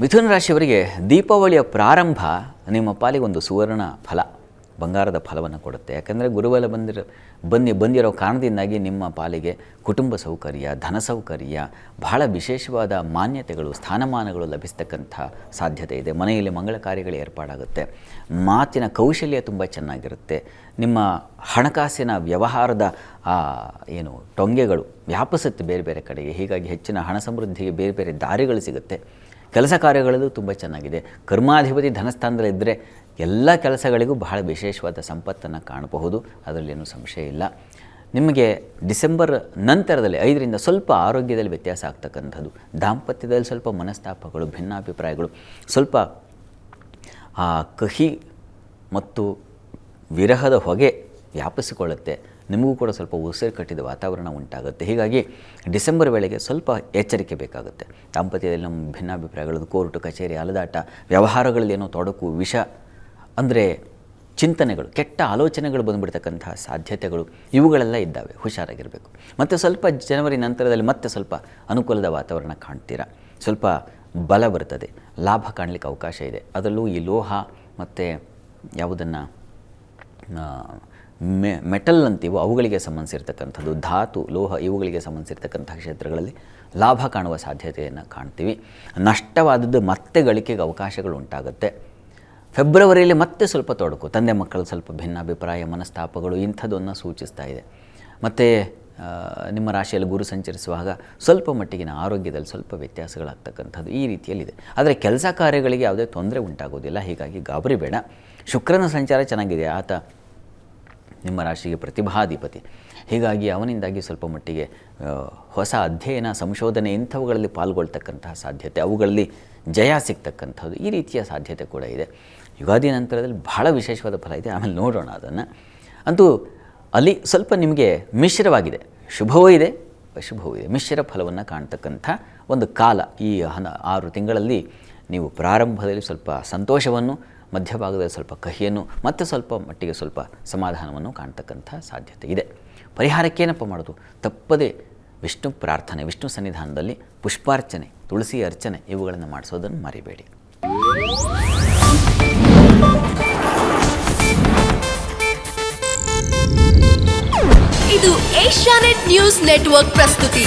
ಮಿಥುನ ರಾಶಿಯವರಿಗೆ ದೀಪಾವಳಿಯ ಪ್ರಾರಂಭ ನಿಮ್ಮ ಪಾಲಿಗೆ ಒಂದು ಸುವರ್ಣ ಫಲ, ಬಂಗಾರದ ಫಲವನ್ನು ಕೊಡುತ್ತೆ. ಯಾಕಂದರೆ ಗುರುವಲ ಬಂದಿರೋ, ಬನ್ನಿ, ಬಂದಿರೋ ಕಾರಣದಿಂದಾಗಿ ನಿಮ್ಮ ಪಾಲಿಗೆ ಕುಟುಂಬ ಸೌಕರ್ಯ, ಧನ ಸೌಕರ್ಯ, ಬಹಳ ವಿಶೇಷವಾದ ಮಾನ್ಯತೆಗಳು, ಸ್ಥಾನಮಾನಗಳು ಲಭಿಸ್ತಕ್ಕಂಥ ಸಾಧ್ಯತೆ ಇದೆ. ಮನೆಯಲ್ಲಿ ಮಂಗಳ ಕಾರ್ಯಗಳು ಏರ್ಪಾಡಾಗುತ್ತೆ. ಮಾತಿನ ಕೌಶಲ್ಯ ತುಂಬ ಚೆನ್ನಾಗಿರುತ್ತೆ. ನಿಮ್ಮ ಹಣಕಾಸಿನ ವ್ಯವಹಾರದ ಏನು, ಟೊಂಗೆಗಳು ವ್ಯಾಪಿಸುತ್ತೆ ಬೇರೆ ಬೇರೆ ಕಡೆಗೆ, ಹೀಗಾಗಿ ಹೆಚ್ಚಿನ ಹಣ ಸಮೃದ್ಧಿಗೆ ಬೇರೆ ಬೇರೆ ದಾರಿಗಳು ಸಿಗುತ್ತೆ. ಕೆಲಸ ಕಾರ್ಯಗಳಲ್ಲೂ ತುಂಬ ಚೆನ್ನಾಗಿದೆ. ಕರ್ಮಾಧಿಪತಿ ಧನಸ್ಥಾನದಲ್ಲಿದ್ದರೆ ಎಲ್ಲ ಕೆಲಸಗಳಿಗೂ ಬಹಳ ವಿಶೇಷವಾದ ಸಂಪತ್ತನ್ನು ಕಾಣಬಹುದು. ಅದರಲ್ಲೇನೂ ಸಂಶಯ ಇಲ್ಲ. ನಿಮಗೆ ಡಿಸೆಂಬರ್ ನಂತರದಲ್ಲಿ ಐದರಿಂದ ಸ್ವಲ್ಪ ಆರೋಗ್ಯದಲ್ಲಿ ವ್ಯತ್ಯಾಸ ಆಗ್ತಕ್ಕಂಥದ್ದು. ದಾಂಪತ್ಯದಲ್ಲಿ ಸ್ವಲ್ಪ ಮನಸ್ತಾಪಗಳು, ಭಿನ್ನಾಭಿಪ್ರಾಯಗಳು, ಸ್ವಲ್ಪ, ಆ, ಕಹಿ ಮತ್ತು ವಿರಹದ ಹೊಗೆ ವ್ಯಾಪಿಸಿಕೊಳ್ಳುತ್ತೆ. ನಿಮಗೂ ಕೂಡ ಸ್ವಲ್ಪ ಉಸಿರು ಕಟ್ಟಿದ ವಾತಾವರಣ ಉಂಟಾಗುತ್ತೆ. ಹೀಗಾಗಿ ಡಿಸೆಂಬರ್ ವೇಳೆಗೆ ಸ್ವಲ್ಪ ಎಚ್ಚರಿಕೆ ಬೇಕಾಗುತ್ತೆ. ದಾಂಪತ್ಯದಲ್ಲಿ ನಮ್ಮ ಭಿನ್ನಾಭಿಪ್ರಾಯಗಳು ಕೋರ್ಟು, ಕಚೇರಿ, ಅಲದಾಟ, ವ್ಯವಹಾರಗಳಲ್ಲಿ ಏನೋ ತೊಡಕು, ವಿಷ, ಅಂದರೆ ಚಿಂತನೆಗಳು, ಕೆಟ್ಟ ಆಲೋಚನೆಗಳು ಬಂದುಬಿಡ್ತಕ್ಕಂತಹ ಸಾಧ್ಯತೆಗಳು ಇವುಗಳೆಲ್ಲ ಇದ್ದಾವೆ. ಹುಷಾರಾಗಿರಬೇಕು. ಮತ್ತು ಸ್ವಲ್ಪ ಜನವರಿ ನಂತರದಲ್ಲಿ ಮತ್ತೆ ಸ್ವಲ್ಪ ಅನುಕೂಲದ ವಾತಾವರಣ ಕಾಣ್ತೀರಾ? ಸ್ವಲ್ಪ ಬಲ ಬರ್ತದೆ. ಲಾಭ ಕಾಣಲಿಕ್ಕೆ ಅವಕಾಶ ಇದೆ. ಅದರಲ್ಲೂ ಈ ಲೋಹ ಮತ್ತು ಯಾವುದನ್ನು ಮೆ, ಮೆಟಲ್ ಅಂತೀವೋ, ಅವುಗಳಿಗೆ ಸಂಬಂಧಿಸಿರ್ತಕ್ಕಂಥದ್ದು, ಧಾತು, ಲೋಹ, ಇವುಗಳಿಗೆ ಸಂಬಂಧಿಸಿರ್ತಕ್ಕಂಥ ಕ್ಷೇತ್ರಗಳಲ್ಲಿ ಲಾಭ ಕಾಣುವ ಸಾಧ್ಯತೆಯನ್ನು ಕಾಣ್ತೀವಿ. ನಷ್ಟವಾದದ್ದು ಮತ್ತೆ ಗಳಿಕೆಗೆ ಅವಕಾಶಗಳು ಉಂಟಾಗುತ್ತೆ. ಫೆಬ್ರವರಿಯಲ್ಲಿ ಮತ್ತೆ ಸ್ವಲ್ಪ ತೊಡಕು, ತಂದೆ ಮಕ್ಕಳು ಸ್ವಲ್ಪ ಭಿನ್ನಾಭಿಪ್ರಾಯ, ಮನಸ್ತಾಪಗಳು ಇಂಥದ್ದನ್ನು ಸೂಚಿಸ್ತಾ ಇದೆ. ಮತ್ತು ನಿಮ್ಮ ರಾಶಿಯಲ್ಲಿ ಗುರು ಸಂಚರಿಸುವಾಗ ಸ್ವಲ್ಪ ಮಟ್ಟಿಗಿನ ಆರೋಗ್ಯದಲ್ಲಿ ಸ್ವಲ್ಪ ವ್ಯತ್ಯಾಸಗಳಾಗ್ತಕ್ಕಂಥದ್ದು ಈ ರೀತಿಯಲ್ಲಿದೆ. ಆದರೆ ಕೆಲಸ ಕಾರ್ಯಗಳಿಗೆ ಯಾವುದೇ ತೊಂದರೆ ಉಂಟಾಗೋದಿಲ್ಲ, ಹೀಗಾಗಿ ಗಾಬರಿ ಬೇಡ. ಶುಕ್ರನ ಸಂಚಾರ ಚೆನ್ನಾಗಿದೆ, ಆತ ನಿಮ್ಮ ರಾಶಿಗೆ ಪ್ರತಿಭಾಧಿಪತಿ. ಹೀಗಾಗಿ ಅವನಿಂದಾಗಿ ಸ್ವಲ್ಪ ಮಟ್ಟಿಗೆ ಹೊಸ ಅಧ್ಯಯನ, ಸಂಶೋಧನೆ ಇಂಥವುಗಳಲ್ಲಿ ಪಾಲ್ಗೊಳ್ತಕ್ಕಂತಹ ಸಾಧ್ಯತೆ, ಅವುಗಳಲ್ಲಿ ಜಯ ಸಿಗ್ತಕ್ಕಂಥದ್ದು ಈ ರೀತಿಯ ಸಾಧ್ಯತೆ ಕೂಡ ಇದೆ. ಯುಗಾದಿ ನಂತರದಲ್ಲಿ ಬಹಳ ವಿಶೇಷವಾದ ಫಲ ಇದೆ. ಆಮೇಲೆ ನೋಡೋಣ ಅದನ್ನು. ಅಂತೂ ಅಲ್ಲಿ ಸ್ವಲ್ಪ ನಿಮಗೆ ಮಿಶ್ರವಾಗಿದೆ. ಶುಭವೂ ಇದೆ, ಅಶುಭವೂ ಇದೆ. ಮಿಶ್ರ ಫಲವನ್ನು ಕಾಣ್ತಕ್ಕಂಥ ಒಂದು ಕಾಲ ಈ ಹನ, ಆರು ತಿಂಗಳಲ್ಲಿ ನೀವು ಪ್ರಾರಂಭದಲ್ಲಿ ಸ್ವಲ್ಪ ಸಂತೋಷವನ್ನು ಮಧ್ಯಭಾಗದಲ್ಲಿ ಸ್ವಲ್ಪ ಕಹಿಯನ್ನು, ಮತ್ತು ಸ್ವಲ್ಪ ಮಟ್ಟಿಗೆ ಸ್ವಲ್ಪ ಸಮಾಧಾನವನ್ನು ಕಾಣ್ತಕ್ಕಂಥ ಸಾಧ್ಯತೆ ಇದೆ. ಪರಿಹಾರಕ್ಕೇನಪ್ಪ ಮಾಡೋದು? ತಪ್ಪದೇ ವಿಷ್ಣು ಪ್ರಾರ್ಥನೆ, ವಿಷ್ಣು ಸನ್ನಿಧಾನದಲ್ಲಿ ಪುಷ್ಪಾರ್ಚನೆ, ತುಳಸಿ ಅರ್ಚನೆ ಇವುಗಳನ್ನು ಮಾಡಿಸೋದನ್ನು ಮರಿಬೇಡಿ. ಇದು ಏಷ್ಯಾನೆಟ್ ನ್ಯೂಸ್ ನೆಟ್ವರ್ಕ್ ಪ್ರಸ್ತುತಿ.